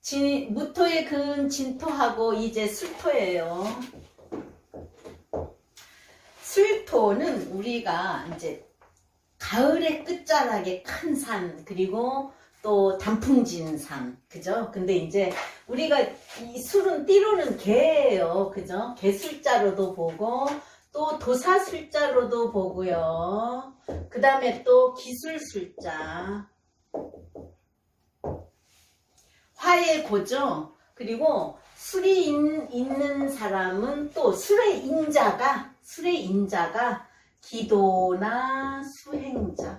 진, 무토에 그은 진토하고 이제 술토예요. 술토는 우리가 이제 가을의 끝자락에 큰 산, 그리고 또 단풍진 산, 그죠? 근데 이제 우리가 이 술은 띠로는 개예요, 그죠? 개술자로도 보고, 또 도사술자로도 보고요. 그 다음에 또 기술술자. 화의 고죠. 그리고 술이 있- 있는 사람은 또 술의 인자가 술의 인자가 기도나 수행자.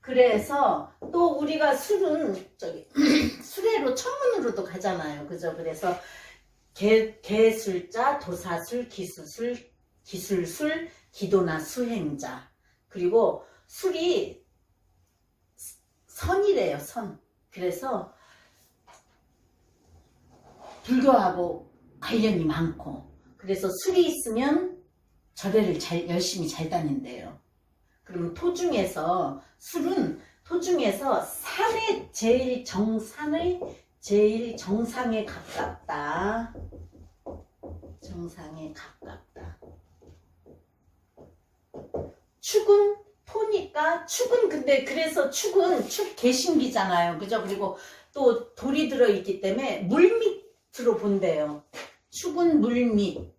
그래서 또 우리가 술은 저기 수레로 천문으로도 가잖아요. 그죠? 그래서 개, 개술자, 도사술, 기수술, 기술술, 기도나 수행자. 그리고 술이 선이래요, 선. 그래서 불교하고 관련이 많고 그래서 술이 있으면 절에를 잘 열심히 잘 다닌대요. 그럼 토 중에서 술은 토 중에서 산의 제일 정산의 제일 정상에 가깝다. 정상에 가깝다. 축은 토니까 축은 근데 그래서 축은 축 개신기잖아요. 그죠? 그리고 또 돌이 들어 있기 때문에 물 밑으로 본대요. 축은 물 밑.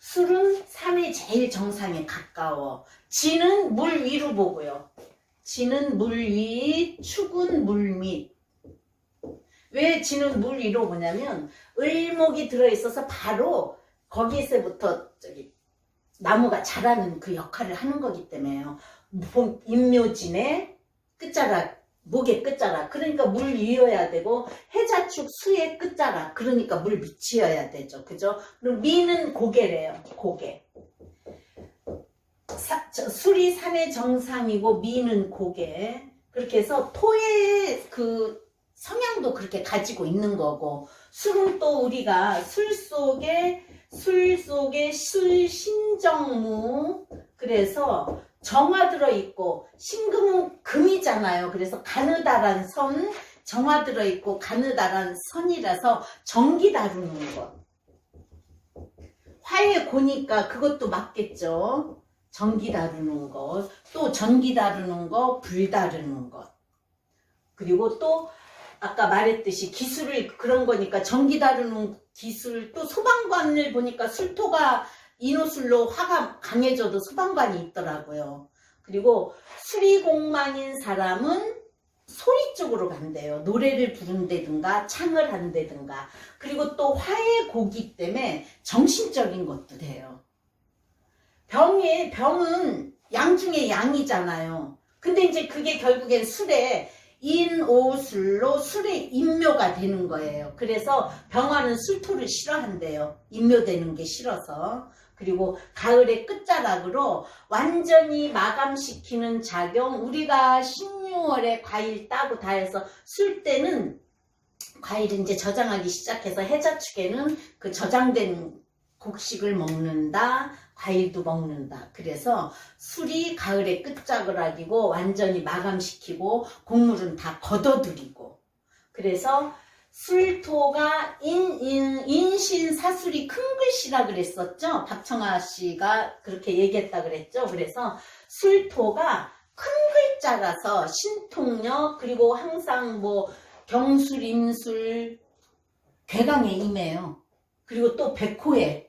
술은 산의 제일 정상에 가까워. 지는 물 위로 보고요. 지는 물 위, 축은 물 밑. 왜 지는 물 위로 보냐면 을목이 들어있어서 바로 거기서부터 저기 나무가 자라는 그 역할을 하는 거기 때문에요. 봄- 인묘진의 끝자락, 목의 끝자락. 그러니까 물 위여야 되고 해자축 수의 끝자락. 그러니까 물 밑이어야 되죠. 그죠? 그럼 미는 고개래요. 고개. 사- 저, 술이 산의 정상이고 미는 고개. 그렇게 해서 토의 그 성향도 그렇게 가지고 있는 거고 술은 또 우리가 술 속에 술 속에 술 신정무 그래서 정화 들어 있고 신금은 금이잖아요. 그래서 가느다란 선 정화 들어 있고 가느다란 선이라서 전기 다루는 것. 화에 고니까 그것도 맞겠죠. 전기 다루는 것, 또 전기 다루는 것, 불 다루는 것. 그리고 또 아까 말했듯이 기술을 그런 거니까 전기 다루는 기술 또 소방관을 보니까 술토가 인호술로 화가 강해져도 소방관이 있더라고요. 그리고 수리공망인 사람은 소리 쪽으로 간대요. 노래를 부른다든가 창을 한다든가 그리고 또 화의 고기 때문에 정신적인 것도 돼요. 병이 병은 양 중에 양이잖아요. 근데 이제 그게 결국엔 술에 인오술로 술의 인묘가 되는 거예요. 그래서 병화는 술토를 싫어한대요. 인묘되는 게 싫어서. 그리고 가을의 끝자락으로 완전히 마감시키는 작용. 우리가 16월에 과일 따고 다 해서 쓸 때는 과일을 이제 저장하기 시작해서 해자축에는 그 저장된 곡식을 먹는다. 과일도 먹는다. 그래서 술이 가을의 끝자락이고 완전히 마감시키고 곡물은 다 걷어들이고 그래서 술토가 인, 인, 인신 사술이 큰 글씨라 그랬었죠. 박청아 씨가 그렇게 얘기했다 그랬죠. 그래서 술토가 큰 글자라서 신통력 그리고 항상 뭐 경술, 임술, 괴강에 임해요. 그리고 또 백호에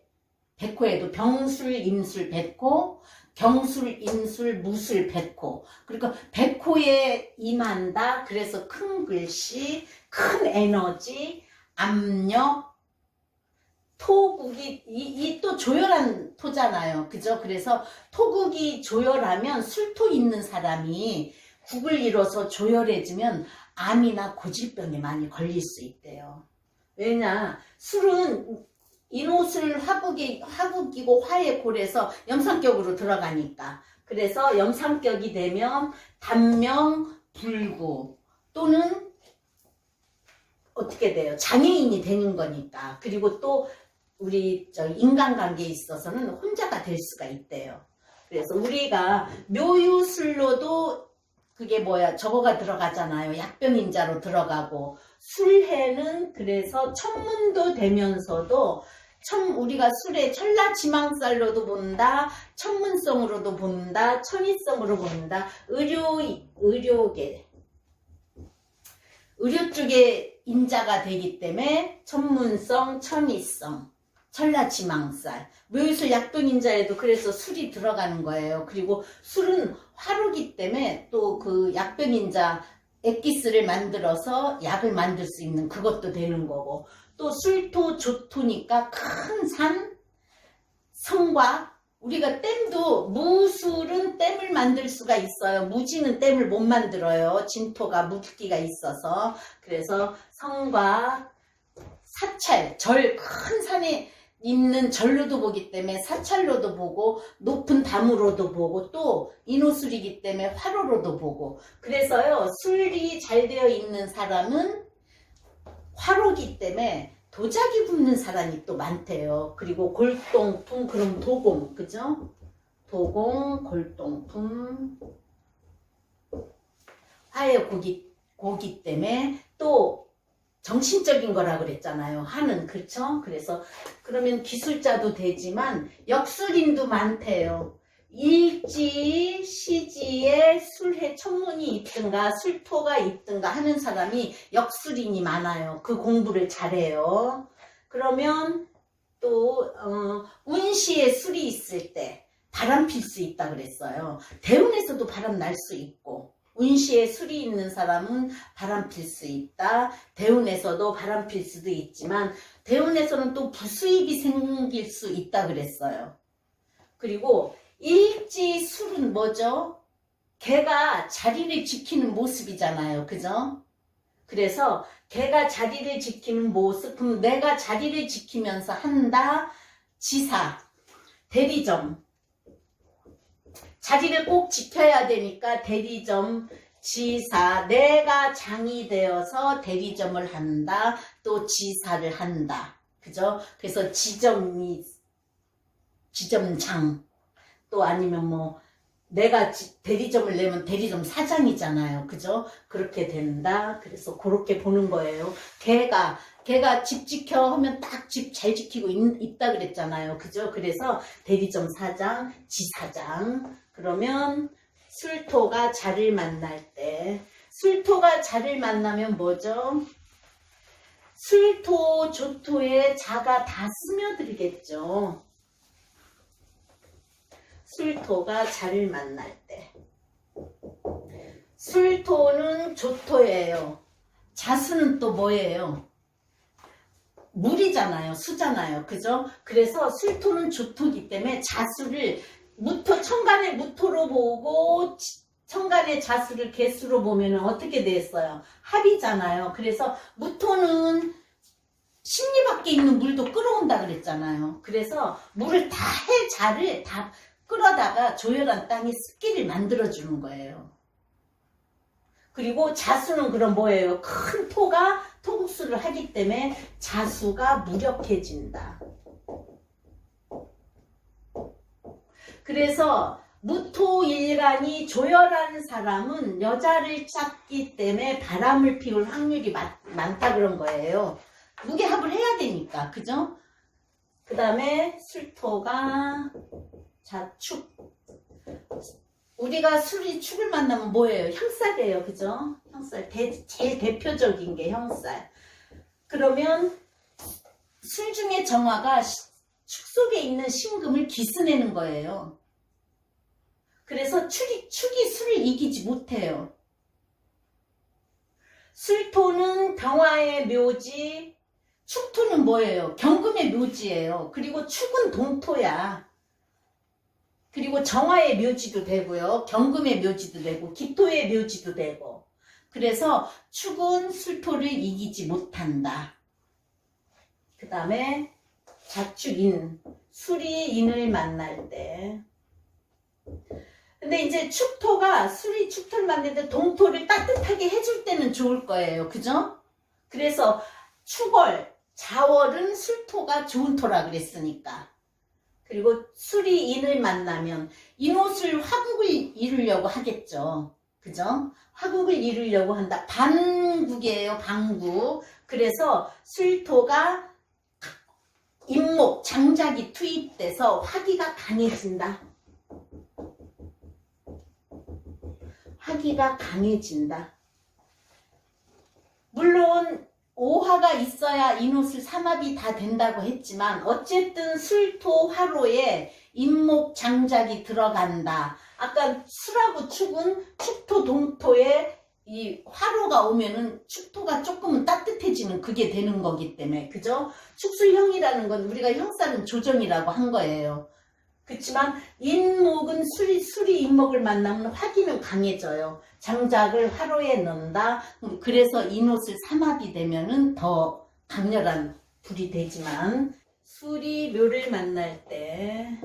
백호에도 병술, 임술, 백호, 경술, 임술, 무술, 백호. 그러니까 백호에 임한다. 그래서 큰 글씨, 큰 에너지, 압력, 토국이 이 또 조열한 토잖아요. 그죠? 그래서 토국이 조열하면 술토 있는 사람이 국을 이뤄서 조열해지면 암이나 고질병에 많이 걸릴 수 있대요. 왜냐? 술은 인옷을 화국이, 화국이고 화의 골에서 염상격으로 들어가니까. 그래서 염상격이 되면 단명, 불구 또는 어떻게 돼요? 장애인이 되는 거니까. 그리고 또 우리 저 인간관계에 있어서는 혼자가 될 수가 있대요. 그래서 우리가 묘유술로도 그게 뭐야 저거가 들어가잖아요. 약병인자로 들어가고 술해는 그래서 천문도 되면서도 천 우리가 술에 천라 지망살로도 본다, 천문성으로도 본다, 천이성으로 본다. 의료 의료계 의료 쪽에 인자가 되기 때문에 천문성, 천이성, 천라 지망살. 묘유술 약병인자에도 그래서 술이 들어가는 거예요. 그리고 술은 화로기 때문에 또 그 약병인자 액기스를 만들어서 약을 만들 수 있는 그것도 되는 거고 또 술토 조토니까 큰 산 성과 우리가 댐도 무술은 댐을 만들 수가 있어요. 무지는 댐을 못 만들어요. 진토가 물기가 있어서 그래서 성과 사찰 절 큰 산에 있는 절로도 보기 때문에 사찰로도 보고 높은 담으로도 보고 또 인호술이기 때문에 화로로도 보고 그래서요 술이 잘 되어 있는 사람은 화로기 때문에 도자기 붓는 사람이 또 많대요. 그리고 골동품 그럼 도공 그죠? 도공 골동품 화의 고기 고기 때문에 또 정신적인 거라 그랬잖아요. 하는 그렇죠? 그래서 그러면 기술자도 되지만 역술인도 많대요. 일지 시지에 술해 천문이 있든가 술토가 있든가 하는 사람이 역술인이 많아요. 그 공부를 잘해요. 그러면 또 어, 운시에 술이 있을 때 바람 필 수 있다 그랬어요. 대운에서도 바람 날 수 있고 운시에 술이 있는 사람은 바람 필 수 있다. 대운에서도 바람 필 수도 있지만 대운에서는 또 부수입이 생길 수 있다 그랬어요. 그리고 일지 술은 뭐죠? 개가 자리를 지키는 모습이잖아요. 그죠? 그래서 개가 자리를 지키는 모습, 그럼 내가 자리를 지키면서 한다. 지사, 대리점. 자리를 꼭 지켜야 되니까 대리점, 지사, 내가 장이 되어서 대리점을 한다. 또 지사를 한다. 그죠? 그래서 지점이, 지점장. 또 아니면 뭐 내가 지- 대리점을 내면 대리점 사장이잖아요. 그죠? 그렇게 된다. 그래서 그렇게 보는 거예요. 걔가 걔가 집 지켜 하면 딱 집 잘 지키고 있, 다 그랬잖아요. 그죠? 그래서 대리점 사장, 지사장. 그러면 술토가 자를 만날 때 술토가 자를 만나면 뭐죠? 술토, 조토에 자가 다 스며들겠죠. 술토가 자를 만날 때. 술토는 조토예요. 자수는 또 뭐예요? 물이잖아요. 수잖아요. 그죠? 그래서 술토는 조토기 때문에 자수를 무토, 천간의 무토로 보고 지- 천간의 자수를 개수로 보면 어떻게 됐어요? 합이잖아요. 그래서 무토는 심리 밖에 있는 물도 끌어온다 그랬잖아요. 그래서 물을 다 해, 자를 다 끌어다가 조열한 땅에 습기를 만들어주는 거예요. 그리고 자수는 그럼 뭐예요? 큰 토가 토국수를 하기 때문에 자수가 무력해진다. 그래서 무토일간이 조열한 사람은 여자를 찾기 때문에 바람을 피울 확률이 많, 많다 그런 거예요. 무게합을 해야 되니까, 그죠? 그 다음에 술토가 자 축. 우리가 술이 축을 만나면 뭐예요? 형살이에요. 그죠? 형살. 대- 제일 대표적인 게 형살. 그러면 술 중에 정화가 시- 축 속에 있는 신금을 기스내는 거예요. 그래서 축이, 축이 술을 이기지 못해요. 술토는 병화의 묘지, 축토는 뭐예요? 경금의 묘지예요. 그리고 축은 동토야. 그리고 정화의 묘지도 되고요. 경금의 묘지도 되고 기토의 묘지도 되고. 그래서 축은 술토를 이기지 못한다. 그 다음에 자축인, 술이 인을 만날 때. 근데 이제 축토가 술이 축토를 때 동토를 따뜻하게 해줄 때는 좋을 거예요. 그죠? 그래서 축월, 자월은 술토가 좋은 토라 그랬으니까. 그리고 술이 인을 만나면 인옷을 화국을 이루려고 하겠죠. 그죠? 화국을 이루려고 한다. 반국이에요, 반국. 그래서 술토가 임목, 장작이 투입돼서 화기가 강해진다. 화기가 강해진다. 물론 오화가 있어야 인옷을 삼합이 다 된다고 했지만 어쨌든 술토 화로에 임목 장작이 들어간다. 아까 술하고 축은 축토 동토에 이 화로가 오면은 축토가 조금은 따뜻해지는 그게 되는 거기 때문에 그죠? 축술형이라는 건 우리가 형사는 조정이라고 한 거예요. 그렇지만 인목은 술이 술이 인목을 만나면 화기는 강해져요. 장작을 화로에 넣는다. 음, 그래서 인옷을 삼합이 되면은 더 강렬한 불이 되지만 술이 묘를 만날 때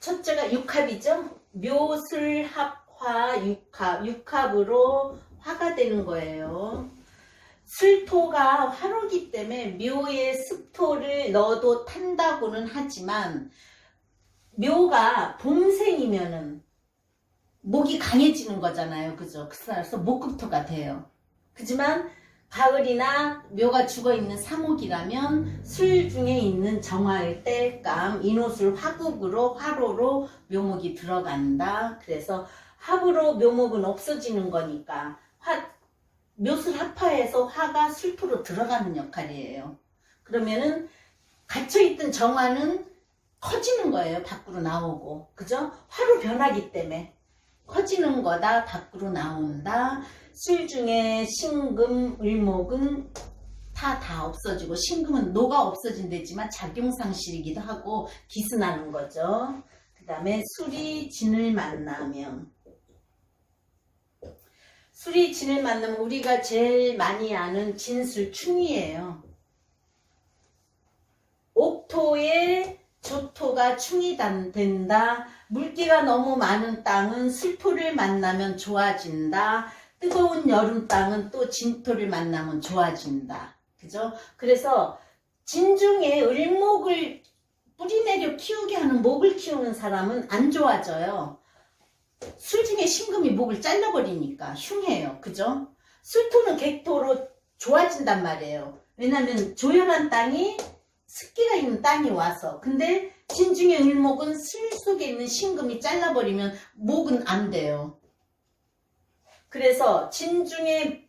첫째가 육합이죠. 묘술 합화 육합 육합으로 화가 되는 거예요. 술토가 화로기 때문에 묘에 습토를 넣어도 탄다고는 하지만 묘가 봄생이면은 목이 강해지는 거잖아요. 그죠? 그래서 목급토가 돼요. 그지만 가을이나 묘가 죽어 있는 사목이라면 술 중에 있는 정화일 때감 인옷을 화국으로 화로로 묘목이 들어간다. 그래서 합으로 묘목은 없어지는 거니까 화, 묘술 합화에서 화가 술토로 들어가는 역할이에요. 그러면은 갇혀있던 정화는 커지는 거예요. 밖으로 나오고. 그죠? 화로 변하기 때문에. 커지는 거다. 밖으로 나온다. 술 중에 신금, 을목은 다, 다 없어지고, 신금은 노가 없어진다지만 작용상실이기도 하고, 기스나는 거죠. 그 다음에 술이 진을 만나면, 술이 진을 만나면 우리가 제일 많이 아는 진술충이에요. 옥토에 조토가 충이 단- 된다. 물기가 너무 많은 땅은 술토를 만나면 좋아진다. 뜨거운 여름 땅은 또 진토를 만나면 좋아진다. 그죠? 그래서 진중에 을목을 뿌리내려 키우게 하는 목을 키우는 사람은 안 좋아져요. 술 중에 신금이 목을 잘라버리니까 흉해요. 그죠? 술토는 객토로 좋아진단 말이에요. 왜냐면 조열한 땅이 습기가 있는 땅이 와서 근데 진중의 을목은 술 속에 있는 신금이 잘라버리면 목은 안 돼요. 그래서 진중의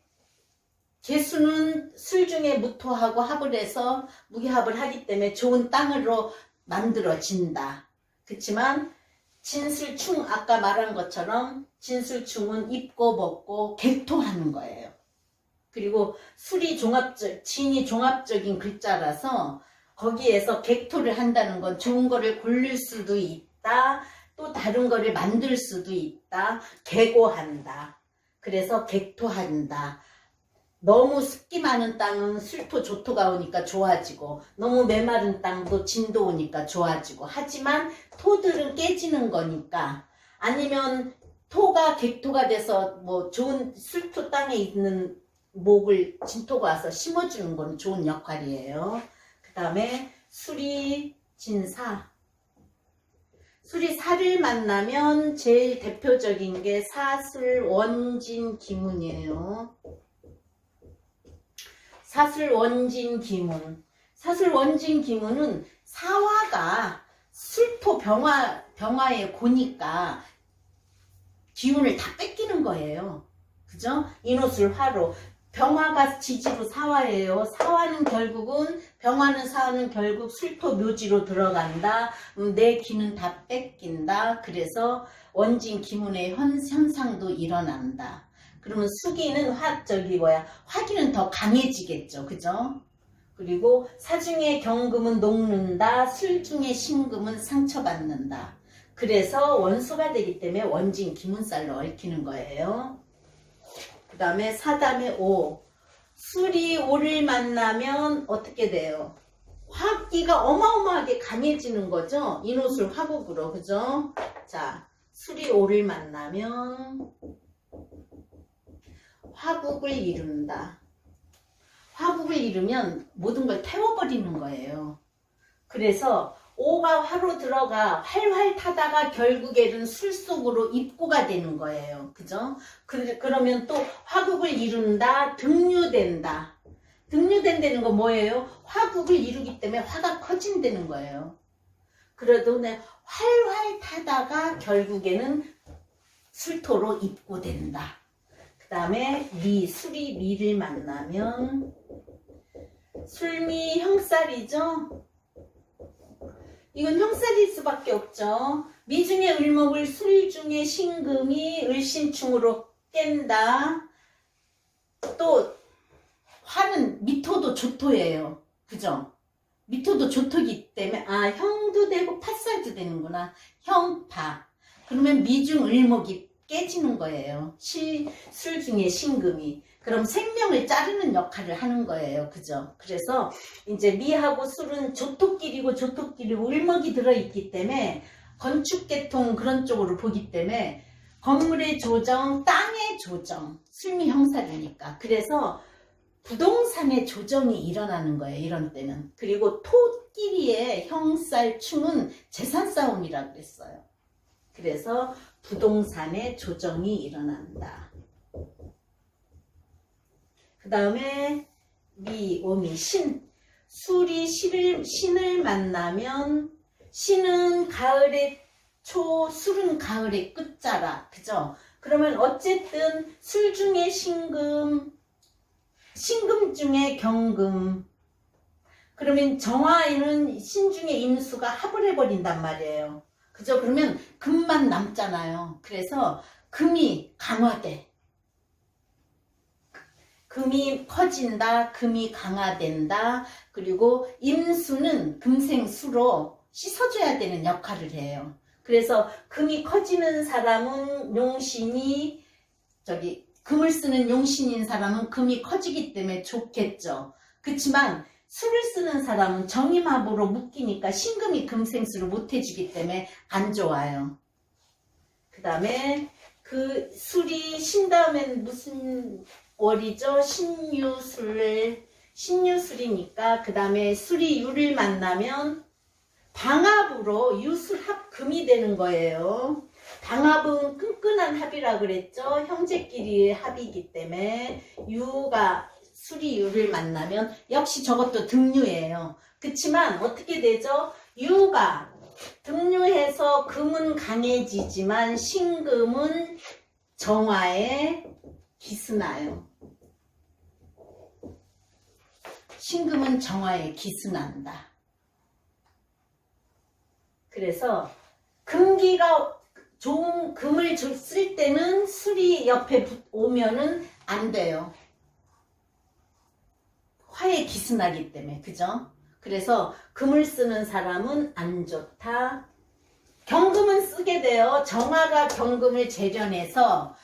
개수는 술 중에 무토하고 합을 해서 무기합을 하기 때문에 좋은 땅으로 만들어진다. 그렇지만 진술충 아까 말한 것처럼 진술충은 입고 먹고 객토하는 거예요. 그리고 술이 종합적 진이 종합적인 글자라서 거기에서 객토를 한다는 건 좋은 거를 고를 수도 있다. 또 다른 거를 만들 수도 있다. 개고한다. 그래서 객토한다. 너무 습기 많은 땅은 술토 조토가 오니까 좋아지고 너무 메마른 땅도 진도 오니까 좋아지고 하지만 토들은 깨지는 거니까 아니면 토가 객토가 돼서 뭐 좋은 술토 땅에 있는 목을 진토가 와서 심어주는 건 좋은 역할이에요. 그 다음에 수리 진사 수리 사를 만나면 제일 대표적인 게 사술 원진 기문이에요. 사술 원진 기문. 사술 원진 기문은 사화가 술토 병화 병화에 고니까 기운을 다 뺏기는 거예요. 그죠? 인옷을 화로 병화가 지지로 사화예요. 사화는 결국은 병화는 사화는 결국 술토 묘지로 들어간다. 음, 내 기는 다 뺏긴다. 그래서 원진 기문의 현, 현상도 일어난다. 그러면 수기는 화 저기 뭐야 화기는 더 강해지겠죠. 그죠? 그리고 사중의 경금은 녹는다. 술중의 신금은 상처받는다. 그래서 원소가 되기 때문에 원진 기문살로 얽히는 거예요. 그 다음에 사담의 오. 술이 오를 만나면 어떻게 돼요? 화기가 어마어마하게 강해지는 거죠? 인옷을 화국으로, 그죠? 자, 술이 오를 만나면 화국을 이룬다. 화국을 이루면 모든 걸 태워버리는 거예요. 그래서 오가 화로 들어가 활활 타다가 결국에는 술 속으로 입고가 되는 거예요. 그죠? 그, 그러면 또 화국을 이룬다, 등류된다. 등류된다는 거 뭐예요? 화국을 이루기 때문에 화가 커진다는 거예요. 그래도 그냥 활활 타다가 결국에는 술토로 입고 된다. 그 다음에 미, 술이 미를 만나면 술미 형살이죠? 이건 형살일 수밖에 없죠. 미중의 을목을 술 중에 신금이 을신충으로 깬다. 또 화는 미토도 조토예요. 그죠? 미토도 조토기 때문에 아 형도 되고 팥살도 되는구나. 형파. 그러면 미중 을목이 깨지는 거예요. 시, 술 중에 신금이. 그럼 생명을 자르는 역할을 하는 거예요. 그죠? 그래서 이제 미하고 술은 조토끼리고 조토끼리고 을목이 들어있기 때문에 건축계통 그런 쪽으로 보기 때문에 건물의 조정, 땅의 조정, 술미 형사이니까. 그래서 부동산의 조정이 일어나는 거예요. 이런 때는. 그리고 토끼리의 형살충은 재산 싸움이라고 그랬어요. 그래서 부동산의 조정이 일어난다. 그 다음에 미, 오미, 신. 술이 신을, 신을 만나면 신은 가을의 초, 술은 가을의 끝자라. 그죠? 그러면 어쨌든 술 중에 신금, 신금 중에 경금. 그러면 정화에는 신 중에 임수가 합을 해버린단 말이에요. 그죠? 그러면 금만 남잖아요. 그래서 금이 강화돼. 금이 커진다, 금이 강화된다, 그리고 임수는 금생수로 씻어줘야 되는 역할을 해요. 그래서 금이 커지는 사람은 용신이, 저기, 금을 쓰는 용신인 사람은 금이 커지기 때문에 좋겠죠. 그렇지만 술을 쓰는 사람은 정임합으로 묶이니까 신금이 금생수를 못 해주기 때문에 안 좋아요. 그 다음에 그 술이 신 다음엔 무슨 월이죠? 신유술, 신유술이니까 그 다음에 술이 유를 만나면 방합으로 유술합 금이 되는 거예요. 방합은 끈끈한 합이라 그랬죠. 형제끼리의 합이기 때문에 유가 술이 유를 만나면 역시 저것도 등유예요. 그치만 어떻게 되죠? 유가 등유해서 금은 강해지지만 신금은 정화에 기스나요. 신금은 정화에 기스난다. 그래서 금기가 좋은 금을 줄- 쓸 때는 술이 옆에 붙- 오면은 안 돼요. 화에 기스나기 때문에 그죠? 그래서 금을 쓰는 사람은 안 좋다. 경금은 쓰게 돼요. 정화가 경금을 재련해서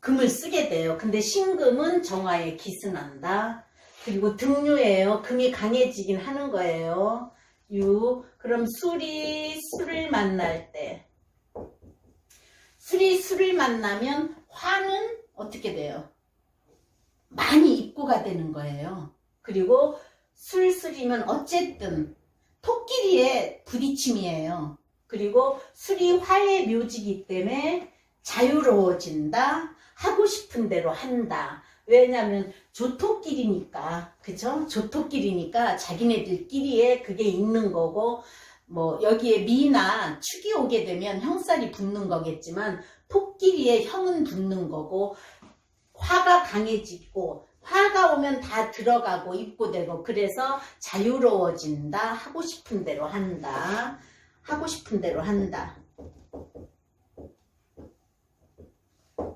금을 쓰게 돼요. 근데 신금은 정화에 기스난다. 그리고 등류예요. 금이 강해지긴 하는 거예요. 유. 그럼 술이 술을 만날 때. 술이 술을 만나면 화는 어떻게 돼요? 많이 입고가 되는 거예요. 그리고 술술이면 어쨌든 토끼리의 부딪힘이에요. 그리고 술이 화의 묘지기 때문에 자유로워진다. 하고 싶은 대로 한다. 왜냐하면 조토끼리니까 그죠? 조토끼리니까 자기네들끼리에 그게 있는 거고 뭐 여기에 미나 축이 오게 되면 형살이 붙는 거겠지만 토끼리에 형은 붙는 거고 화가 강해지고 화가 오면 다 들어가고 입고되고 그래서 자유로워진다. 하고 싶은 대로 한다. 하고 싶은 대로 한다.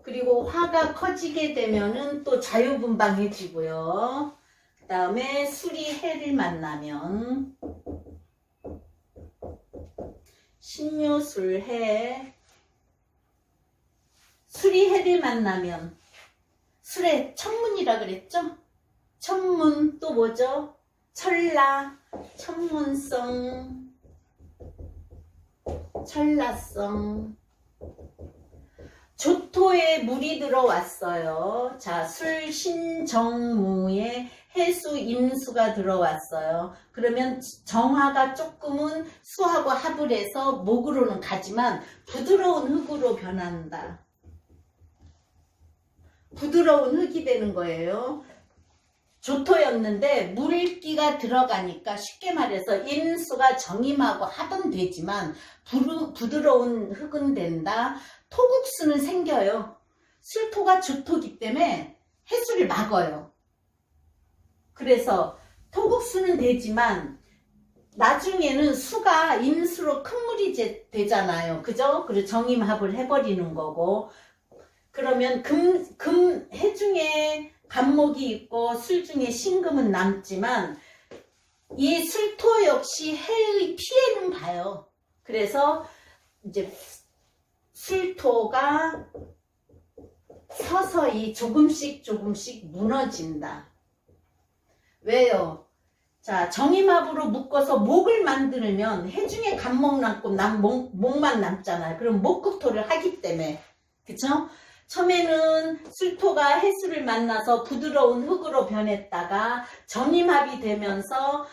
그리고 화가 커지게 되면은 또 자유분방해지고요. 그 다음에 술이 해를 만나면 신유술해. 술이 해를 만나면 술의 천문이라 그랬죠? 천문 또 뭐죠? 철라, 천문성, 철라성. 조토에 물이 들어왔어요. 자, 술신정무에 해수 임수가 들어왔어요. 그러면 정화가 조금은 수하고 합을 해서 목으로는 가지만 부드러운 흙으로 변한다. 부드러운 흙이 되는 거예요. 조토였는데 물기가 들어가니까 쉽게 말해서 임수가 정임하고 합은 되지만 부르, 부드러운 흙은 된다. 토국수는 생겨요. 술토가 조토기 때문에 해수를 막어요. 그래서 토국수는 되지만 나중에는 수가 임수로 큰 물이 제- 되잖아요. 그죠? 그리고 정임합을 해버리는 거고 그러면 금, 금, 해 중에 간목이 있고 술 중에 신금은 남지만 이 술토 역시 해의 피해는 봐요. 그래서 이제 술토가 서서히 조금씩 조금씩 무너진다. 왜요? 자, 정임합으로 묶어서 목을 만들면 해중에 간목 남고 남, 목, 목만 남잖아요. 그럼 목극토를 하기 때문에. 그쵸? 처음에는 술토가 해수를 만나서 부드러운 흙으로 변했다가 정임합이 되면서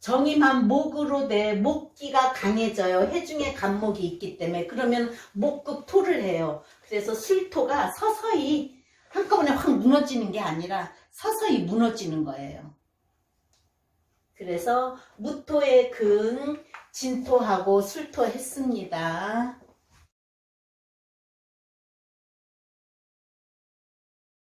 정임한 목으로 내 목기가 강해져요. 해중에 간목이 있기 때문에. 그러면 목극 토를 해요. 그래서 술토가 서서히 한꺼번에 확 무너지는 게 아니라 서서히 무너지는 거예요. 그래서 무토의 근 진토하고 술토 했습니다.